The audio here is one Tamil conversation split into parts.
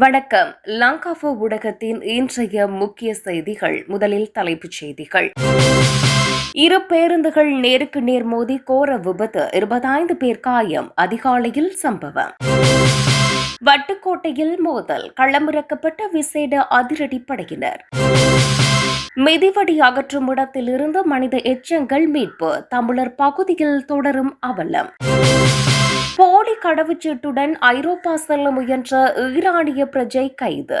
வணக்கம். லங்காஃபோ ஊடகத்தின் இன்றைய முக்கிய செய்திகள் முதலில் தலைப்புச் செய்திகள். இரு பேருந்துகள் நேருக்கு நேர் மோதி கோர விபத்து இருபத்தைந்து பேர் காயம் அதிகாலையில் சம்பவம். வட்டுக்கோட்டையில் மோதல் களமிறக்கப்பட்ட விசேட அதிரடி படையினர் மிதிவடி அகற்றும் இடத்திலிருந்து மனித எச்சங்கள் மீட்பு தமிழர் பகுதியில் தொடரும் அவலம். போலி கடவுச்சீட்டுடன் ஐரோப்பா செல்ல முயன்ற ஈரானிய பிரஜை கைது.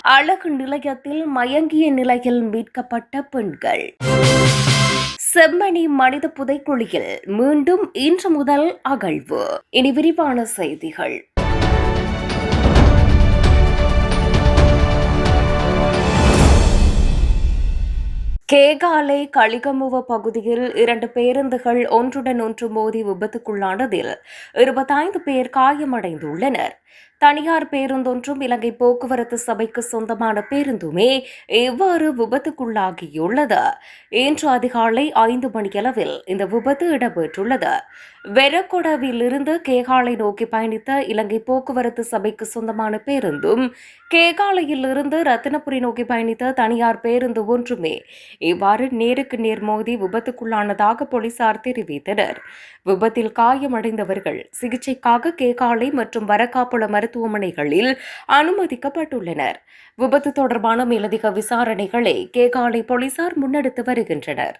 அழகு நிலையத்தில் மயங்கிய நிலையில் மீட்கப்பட்ட பெண்கள். செம்மணி மனித புதைக்குழியில் மீண்டும் இன்று முதல் அகழ்வு. இனி விரிவான செய்திகள். கேகாலை கலிகமுவ பகுதியில் இரண்டு பேருந்துகள் ஒன்றுடன் ஒன்று மோதி விபத்துக்குள்ளானதில் இருபத்தைந்து பேர் காயமடைந்துள்ளனர். தனியார் பேருந்தொன்றும் இலங்கை போக்குவரத்து சபைக்கு சொந்தமான பேருந்துமே எவ்வாறு விபத்துக்குள்ளாகியுள்ளது? இன்று அதிகாலை ஐந்து மணியளவில் இந்த விபத்து இடம்பெற்றுள்ளது. வெரக்கொடவில் இருந்து கேகாலை நோக்கி பயணித்த இலங்கை போக்குவரத்து சபைக்கு சொந்தமான பேருந்தும் கேகாலையில் இருந்து ரத்தினபுரி நோக்கி பயணித்த தனியார் பேருந்து ஒன்றுமே இவ்வாறு நேருக்கு நேர் மோதி விபத்துக்குள்ளானதாக போலீசார் தெரிவித்தனர். விபத்தில் காயமடைந்தவர்கள் சிகிச்சைக்காக கேகாலை மற்றும் வரக்காப்புள மருத்துவமனைகளில் அனுமதிக்கப்பட்டுள்ளனர். விபத்து தொடர்பான மேலதிக விசாரணைகளை கேகாலை போலீசார் முன்னெடுத்து வருகின்றனர்.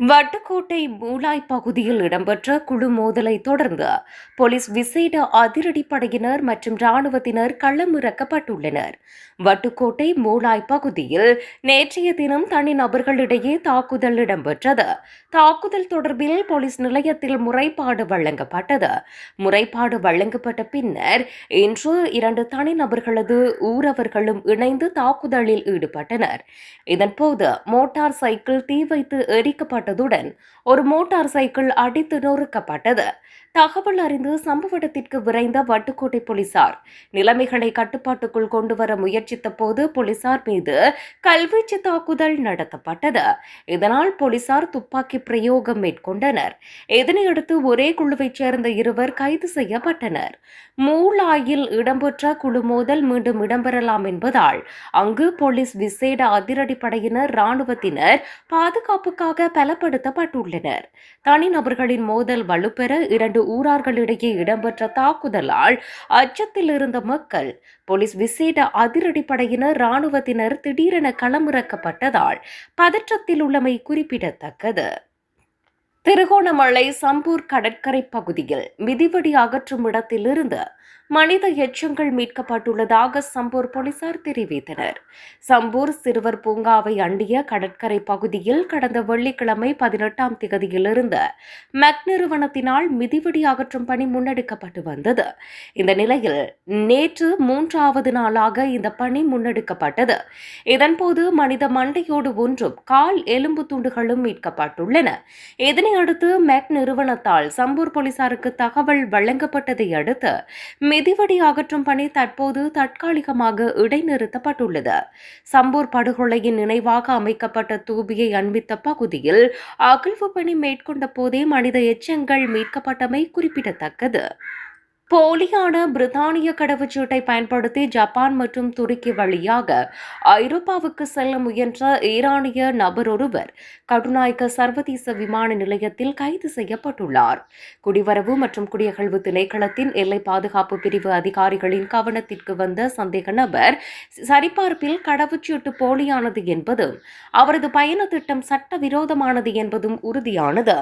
வட்டுக்கோட்டை மூலாய் பகுதியில் இடம்பெற்ற குழு மோதலை தொடர்ந்து போலீஸ் விசேட அதிரடிப்படையினர் மற்றும் ராணுவத்தினர் களமிறக்கப்பட்டுள்ளனர் வட்டுக்கோட்டை மூலாய் பகுதியில் நேற்றைய தினம் தனிநபர்களிடையே தாக்குதல் இடம்பெற்றது. தாக்குதல் தொடர்பில் போலீஸ் நிலையத்தில் முறைப்பாடு வழங்கப்பட்டது. முறைப்பாடு வழங்கப்பட்ட பின்னர் இன்று இரண்டு தனிநபர்களது ஊரவர்களும் இணைந்து தாக்குதலில் ஈடுபட்டனர். இதன்போது மோட்டார் சைக்கிள் தீ வைத்து எரிக்கப்பட்ட தாக்கப்பட்டதுடன் ஒரு மோட்டார் சைக்கிள் அடித்து நொறுக்கப்பட்டது. தகவல் அறிந்து சம்பவ இடத்திற்கு விரைந்த வட்டுக்கோட்டை போலீசார் நிலைமைகளை கட்டுப்பாட்டுக்குள் கொண்டுவர முயற்சித்த போது போலீசார் மீது கல்வீச்சு தாக்குதல் நடத்தப்பட்டது. இதனால் போலீசார் துப்பாக்கி பிரயோகம் மேற்கொண்டனர். இதனையடுத்து ஒரே குழுவைச் சேர்ந்த இருவர் கைது செய்யப்பட்டனர். மூலாயில் இடம்பெற்ற குழு மோதல் மீண்டும் இடம்பெறலாம் என்பதால் அங்கு போலீஸ் விசேட அதிரடிப்படையினர் ராணுவத்தினர் பாதுகாப்புக்காக பல பலப்படுத்தப்பட்டுள்ளனர் தனிநபர்களின் மோதல் வலுப்பெற இரண்டு ஊரார்களிடையே இடம்பெற்ற தாக்குதலால் அச்சத்தில் இருந்த மக்கள் போலீஸ் விசேட அதிரடிப்படையினர் ராணுவத்தினர் திடீரென களமிறக்கப்பட்டதால் பதற்றத்தில் உள்ளமை குறிப்பிடத்தக்கது. திருகோணமலை சம்பூர் கடற்கரை பகுதியில் மிதிவடி அகற்றும் இடத்திலிருந்து மனித எச்சங்கள் மீட்கப்பட்டுள்ளதாக சம்பூர் போலீசார் தெரிவித்தனர். சம்பூர் சிறுவர் பூங்காவை அண்டிய கடற்கரை பகுதியில் கடந்த வெள்ளிக்கிழமை பதினெட்டாம் திகதியிலிருந்து மெக் நிறுவனத்தினால் மிதிவடி அகற்றும் பணி முன்னெடுக்கப்பட்டு வந்தது. இந்த நிலையில் நேற்று மூன்றாவது நாளாக இந்த பணி முன்னெடுக்கப்பட்டது. இதன்போது மனித மண்டையோடு ஒன்றும் கால் எலும்பு துண்டுகளும் மீட்கப்பட்டுள்ளன. இதனையடுத்து மெக் நிறுவனத்தால் சம்பூர் போலீசாருக்கு தகவல் வழங்கப்பட்டதை அடுத்து மிதிவடி அகற்றும் பணி தற்போது தற்காலிகமாக இடைநிறுத்தப்பட்டுள்ளது. சம்பூர் படுகொலையின் நினைவாக அமைக்கப்பட்ட தூபியை அண்மித்த பகுதியில் அகழ்வு பணி மேற்கொண்ட போதே மனித எச்சங்கள் மீட்கப்பட்டமை குறிப்பிடத்தக்கது. போலியான பிரித்தானிய கடவுச்சீட்டை பயன்படுத்தி ஜப்பான் மற்றும் துருக்கி வழியாக ஐரோப்பாவுக்கு செல்ல முயன்ற ஈரானிய நபர் ஒருவர் கடுநாயக்க சர்வதேச விமான நிலையத்தில் கைது செய்யப்பட்டுள்ளார். குடிவரவு மற்றும் குடியகழ்வு திணைக்களத்தின் எல்லை பாதுகாப்பு பிரிவு அதிகாரிகளின் கவனத்திற்கு வந்த சந்தேக நபர் சரிபார்ப்பில் கடவுச்சீட்டு போலியானது என்பதும் அவரது பயண திட்டம் சட்டவிரோதமானது என்பதும் உறுதியானது.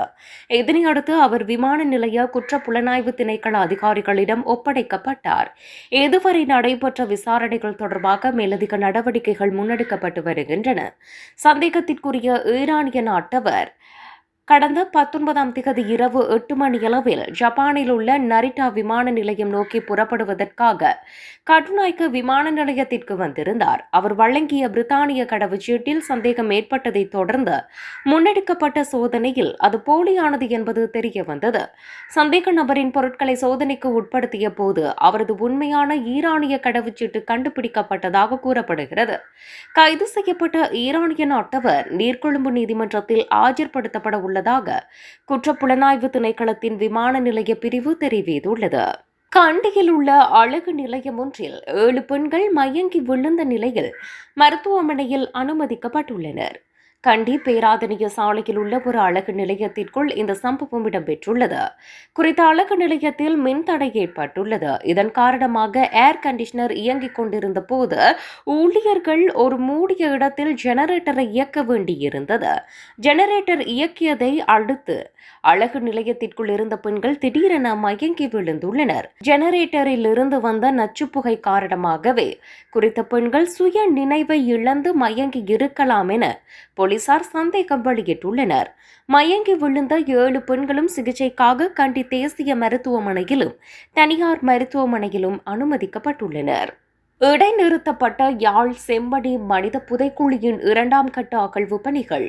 இதனையடுத்து அவர் விமான நிலைய குற்ற புலனாய்வு திணைக்கள அதிகாரிகள் அதிகாரிகளிடம் ஒப்படைக்கப்பட்டார். இதுவரை நடைபெற்ற விசாரணைகள் தொடர்பாக மேலதிக நடவடிக்கைகள் முன்னெடுக்கப்பட்டு வருகின்றன? சந்தேகத்திற்குரிய ஈரானிய நாட்டவர் கடந்த பத்தொன்பதாம் திகதி இரவு எட்டு மணியளவில் ஜப்பானில் உள்ள நரிட்டா விமான நிலையம் நோக்கி புறப்படுவதற்காக கட்டுநாய்க்கு விமான நிலையத்திற்கு வந்திருந்தார். அவர் வழங்கிய பிரித்தானிய கடவுச்சீட்டில் சந்தேகம் ஏற்பட்டதை தொடர்ந்து முன்னெடுக்கப்பட்ட சோதனையில் அது போலியானது என்பது தெரிய வந்தது. சந்தேக நபரின் பொருட்களை சோதனைக்கு உட்படுத்திய போது அவரது உண்மையான ஈரானிய கடவுச்சீட்டு கண்டுபிடிக்கப்பட்டதாக கூறப்படுகிறது. கைது செய்யப்பட்ட ஈரானிய நாட்டவர் நீர்கொழும்பு நீதிமன்றத்தில் ஆஜர்படுத்தப்பட உள்ள உள்ளதாக குற்றப்புலனாய்வு திணைக்களத்தின் விமான நிலைய பிரிவு தெரிவித்துள்ளது. கண்டியில் உள்ள அழகு நிலையம் ஒன்றில் ஏழு பெண்கள் மயங்கி விழுந்த நிலையில் மருத்துவமனையில் அனுமதிக்கப்பட்டுள்ளனர். கண்டி பேராதனிய சாலையில் உள்ள ஒரு அழகு நிலையத்திற்குள் இந்த சம்பவம் இடம்பெற்றுள்ளது. குறித்த அழகு நிலையத்தில் மின்தடை ஏற்பட்டுள்ளது. இதன் காரணமாக ஏர் கண்டிஷனர் இயங்கிக் கொண்டிருந்த போது ஊழியர்கள் ஒரு மூடிய இடத்தில் ஜெனரேட்டரை இயக்க வேண்டியிருந்தது. ஜெனரேட்டர் இயக்கியதை அடுத்து அழகு நிலையத்திற்குள் இருந்த பெண்கள் திடீரென மயங்கி விழுந்துள்ளனர். ஜெனரேட்டரில் இருந்து வந்த நச்சுப்புகை காரணமாகவே குறித்த பெண்கள் சுய நினைவை இழந்து மயங்கி இருக்கலாம் என போலீசார் சந்தேகம் வெளியிட்டுள்ளனர். மயங்கி விழுந்த ஏழு பெண்களும் சிகிச்சைக்காக கண்டி தேசிய மருத்துவமனையிலும் தனியார் மருத்துவமனையிலும் அனுமதிக்கப்பட்டுள்ளனர். இடைநிறுத்தப்பட்ட யாழ் செம்படி மனித புதைக்குழியின் இரண்டாம் கட்ட அகழ்வு பணிகள்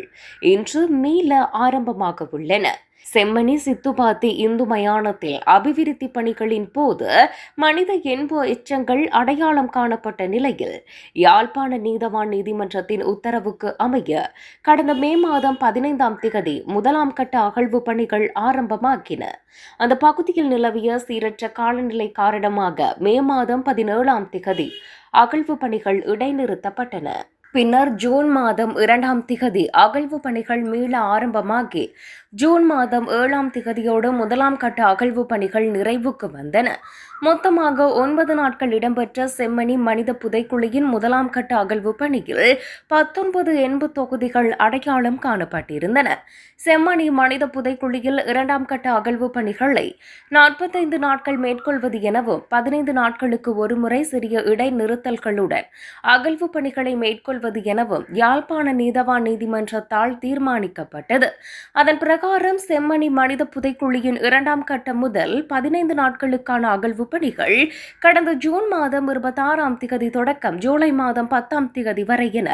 இன்று மீள ஆரம்பமாக உள்ளன செம்மணி சித்துபாத்தி இந்து மயானத்தில் அபிவிருத்தி பணிகளின் போது மனித என்போ எச்சங்கள் அடையாளம் காணப்பட்ட நிலையில் யாழ்ப்பாண நீதவான் நீதிமன்றத்தின் உத்தரவுக்கு அமைய கடந்த மே மாதம் பதினைந்தாம் திகதி முதலாம் கட்ட அகழ்வு பணிகள் ஆரம்பமாக்கின அந்த பகுதியில் நிலவிய சீரற்ற காலநிலை காரணமாக மே மாதம் பதினேழாம் திகதி அகழ்வு பணிகள் இடைநிறுத்தப்பட்டன. பின்னர் ஜூன் மாதம் இரண்டாம் திகதி அகழ்வு பணிகள் மீள ஆரம்பமாகி ஜூன் மாதம் ஏழாம் திகதியோடு முதலாம் கட்ட அகழ்வு பணிகள் நிறைவுக்கு வந்தன. மொத்தமாக ஒன்பது நாட்கள் இடம்பெற்ற செம்மணி மனித புதைக்குழியின் முதலாம் கட்ட அகழ்வு பணியில் பத்தொன்பது எண்பு தொகுதிகள் அடையாளம் காணப்பட்டிருந்தன. செம்மணி மனித புதைக்குழியில் இரண்டாம் கட்ட அகழ்வு பணிகளை நாற்பத்தைந்து நாட்கள் மேற்கொள்வது எனவும் பதினைந்து நாட்களுக்கு ஒருமுறை சிறிய இடைநிறுத்தல்களுடன் அகழ்வு பணிகளை மேற்கொள்வது எனவும் யாழ்ப்பாண நீதவான் நீதிமன்றத்தால் தீர்மானிக்கப்பட்டது. அதன் பிரகாரம் செம்மணி மனித புதைக்குழியின் இரண்டாம் கட்டம் முதல் பதினைந்து நாட்களுக்கான அகழ்வு பணிகள் கடந்த ஜூன் மாதம் இருபத்தாறாம் திகதி தொடக்கம் ஜூலை மாதம் பத்தாம் திகதி வரை என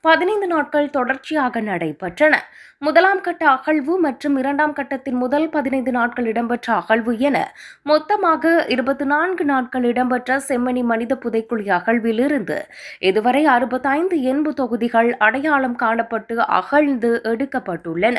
பதினைந்து நாட்கள் தொடர்ச்சியாக நடைபெற்றன. முதலாம் கட்ட அகழ்வு மற்றும் இரண்டாம் கட்டத்தின் முதல் பதினைந்து நாட்கள் இடம்பெற்ற அகழ்வு என மொத்தமாக இருபத்தி நான்கு நாட்கள் இடம்பெற்ற செம்மணி மனித புதைக்குழி அகழ்விலிருந்து இதுவரை அறுபத்தைந்து எண்பு தொகுதிகள் அடையாளம் காணப்பட்டு அகழ்ந்து எடுக்கப்பட்டுள்ளன.